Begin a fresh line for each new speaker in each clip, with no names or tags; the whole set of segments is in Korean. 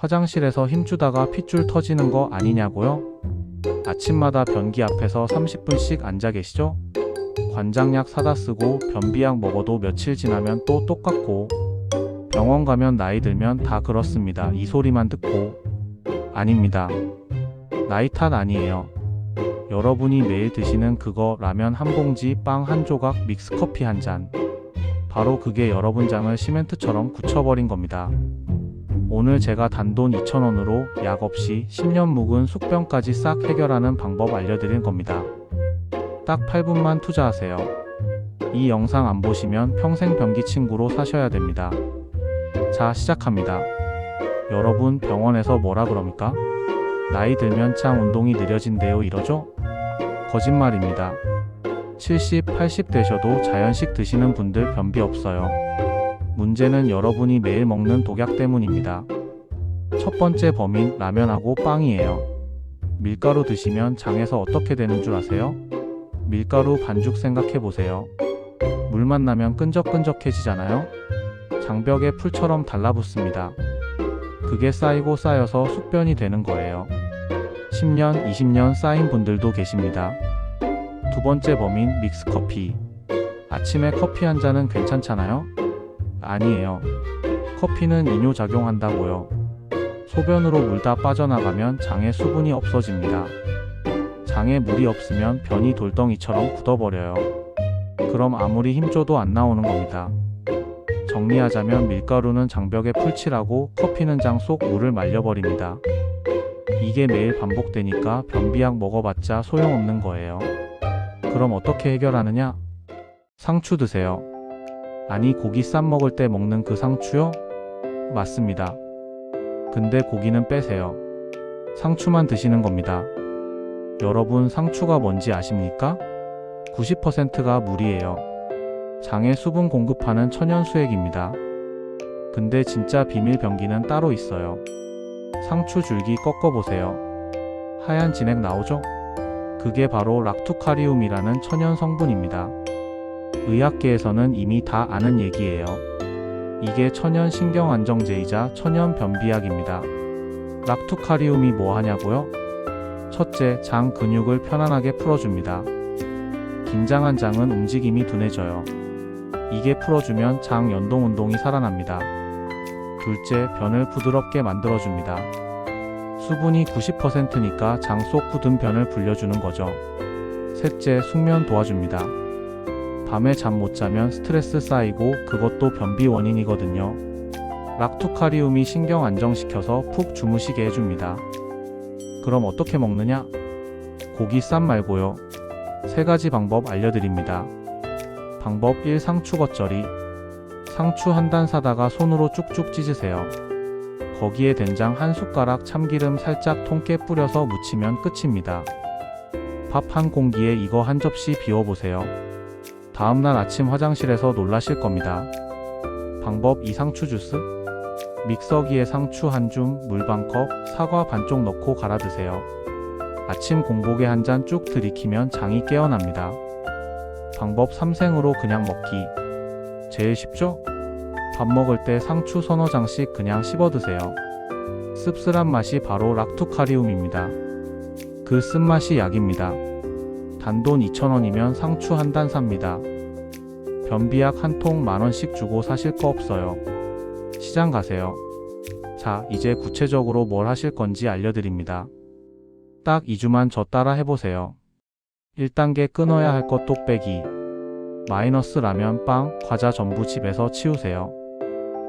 화장실에서 힘주다가 핏줄 터지는 거 아니냐고요? 아침마다 변기 앞에서 30분씩 앉아 계시죠? 관장약 사다 쓰고 변비약 먹어도 며칠 지나면 또 똑같고 병원 가면 나이 들면 다 그렇습니다. 이 소리만 듣고 아닙니다. 나이 탓 아니에요. 여러분이 매일 드시는 그거 라면 한 봉지, 빵 한 조각, 믹스 커피 한 잔. 바로 그게 여러분 장을 시멘트처럼 굳혀버린 겁니다. 오늘 제가 단돈 2,000원으로 약 없이 10년 묵은 숙병까지 싹 해결하는 방법 알려드릴 겁니다. 딱 8분만 투자하세요. 이 영상 안 보시면 평생 변기 친구로 사셔야 됩니다. 자, 시작합니다. 여러분 병원에서 뭐라 그럽니까? 나이 들면 짱 운동이 느려진대요 이러죠? 거짓말입니다. 70, 80 되셔도 자연식 드시는 분들 변비 없어요. 문제는 여러분이 매일 먹는 독약 때문입니다. 첫 번째 범인 라면하고 빵이에요. 밀가루 드시면 장에서 어떻게 되는 줄 아세요? 밀가루 반죽 생각해 보세요. 물 만 나면 끈적끈적해지잖아요? 장벽에 풀처럼 달라붙습니다. 그게 쌓이고 쌓여서 숙변이 되는 거예요. 10년, 20년 쌓인 분들도 계십니다. 두 번째 범인 믹스커피. 아침에 커피 한 잔은 괜찮잖아요? 아니에요. 커피는 이뇨 작용한다고요. 소변으로 물 다 빠져나가면 장에 수분이 없어집니다. 장에 물이 없으면 변이 돌덩이처럼 굳어버려요. 그럼 아무리 힘줘도 안 나오는 겁니다. 정리하자면 밀가루는 장벽에 풀칠하고 커피는 장 속 물을 말려버립니다. 이게 매일 반복되니까 변비약 먹어봤자 소용없는 거예요. 그럼 어떻게 해결하느냐? 상추 드세요. 아니 고기 쌈 먹을 때 먹는 그 상추요? 맞습니다. 근데 고기는 빼세요. 상추만 드시는 겁니다. 여러분 상추가 뭔지 아십니까? 90%가 물이에요. 장에 수분 공급하는 천연 수액입니다. 근데 진짜 비밀 병기는 따로 있어요. 상추 줄기 꺾어보세요. 하얀 진액 나오죠? 그게 바로 락투카리움이라는 천연 성분입니다. 의학계에서는 이미 다 아는 얘기예요. 이게 천연 신경 안정제이자 천연 변비약입니다. 락투카리움이 뭐 하냐고요? 첫째, 장 근육을 편안하게 풀어줍니다. 긴장한 장은 움직임이 둔해져요. 이게 풀어주면 장 연동 운동이 살아납니다. 둘째, 변을 부드럽게 만들어줍니다. 수분이 90%니까 장 속 굳은 변을 불려주는 거죠. 셋째, 숙면 도와줍니다. 밤에 잠 못 자면 스트레스 쌓이고 그것도 변비 원인이거든요. 락투카리움이 신경 안정시켜서 푹 주무시게 해줍니다. 그럼 어떻게 먹느냐? 고기 쌈 말고요. 세 가지 방법 알려드립니다. 방법 1. 상추 겉절이. 상추 한 단 사다가 손으로 쭉쭉 찢으세요. 거기에 된장 한 숟가락 참기름 살짝 통깨 뿌려서 무치면 끝입니다. 밥 한 공기에 이거 한 접시 비워보세요. 다음날 아침 화장실에서 놀라실 겁니다. 방법 2 상추 주스 믹서기에 상추 한 줌, 물 반 컵, 사과 반쪽 넣고 갈아 드세요. 아침 공복에 한 잔 쭉 들이키면 장이 깨어납니다. 방법 3생으로 그냥 먹기. 제일 쉽죠? 밥 먹을 때 상추 서너 장씩 그냥 씹어 드세요. 씁쓸한 맛이 바로 락투카리움입니다. 그 쓴맛이 약입니다. 단돈 2,000원이면 상추 한 단 삽니다. 변비약 한 통 만원씩 주고 사실 거 없어요. 시장 가세요. 자, 이제 구체적으로 뭘 하실 건지 알려드립니다. 딱 2주만 저 따라 해보세요. 1단계 끊어야 할 것 똑배기. 마이너스 라면, 빵, 과자 전부 집에서 치우세요.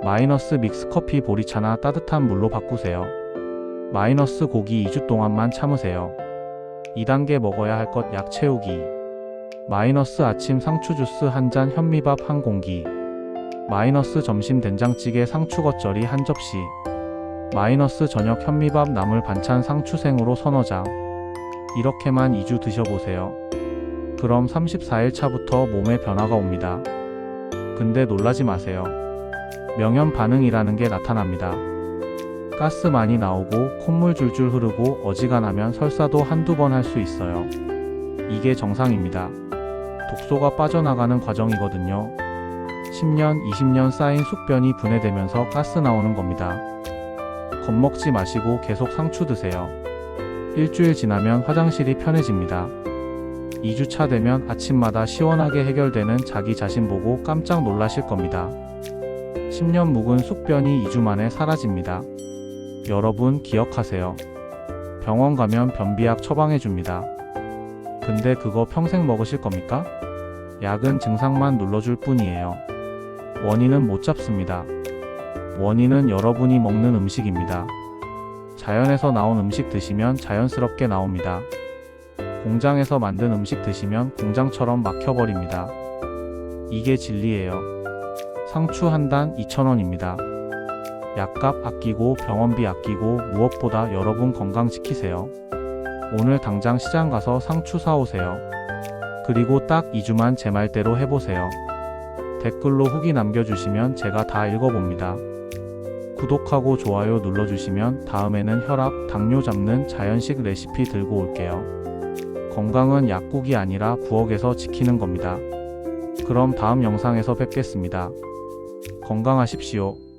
마이너스 믹스 커피 보리차나 따뜻한 물로 바꾸세요. 마이너스 고기 2주 동안만 참으세요. 2단계 먹어야 할 것 약 채우기. 마이너스 아침 상추 주스 한 잔 현미밥 한 공기. 마이너스 점심 된장찌개 상추 겉절이 한 접시. 마이너스 저녁 현미밥 나물 반찬 상추생으로 서너 장. 이렇게만 2주 드셔보세요. 그럼 34일 차부터 몸에 변화가 옵니다. 근데 놀라지 마세요. 명현 반응이라는 게 나타납니다. 가스 많이 나오고 콧물 줄줄 흐르고 어지간하면 설사도 한두 번 할 수 있어요. 이게 정상입니다. 독소가 빠져나가는 과정이거든요. 10년, 20년 쌓인 숙변이 분해되면서 가스 나오는 겁니다. 겁먹지 마시고 계속 상추 드세요. 일주일 지나면 화장실이 편해집니다. 2주차 되면 아침마다 시원하게 해결되는 자기 자신 보고 깜짝 놀라실 겁니다. 10년 묵은 숙변이 2주 만에 사라집니다. 여러분 기억하세요. 병원 가면 변비약 처방해 줍니다. 근데 그거 평생 먹으실 겁니까? 약은 증상만 눌러줄 뿐이에요. 원인은 못 잡습니다. 원인은 여러분이 먹는 음식입니다. 자연에서 나온 음식 드시면 자연스럽게 나옵니다. 공장에서 만든 음식 드시면 공장처럼 막혀버립니다. 이게 진리예요. 상추 한 단 2,000원입니다. 약값 아끼고 병원비 아끼고 무엇보다 여러분 건강 지키세요. 오늘 당장 시장 가서 상추 사오세요. 그리고 딱 2주만 제 말대로 해보세요. 댓글로 후기 남겨주시면 제가 다 읽어봅니다. 구독하고 좋아요 눌러주시면 다음에는 혈압, 당뇨 잡는 자연식 레시피 들고 올게요. 건강은 약국이 아니라 부엌에서 지키는 겁니다. 그럼 다음 영상에서 뵙겠습니다. 건강하십시오.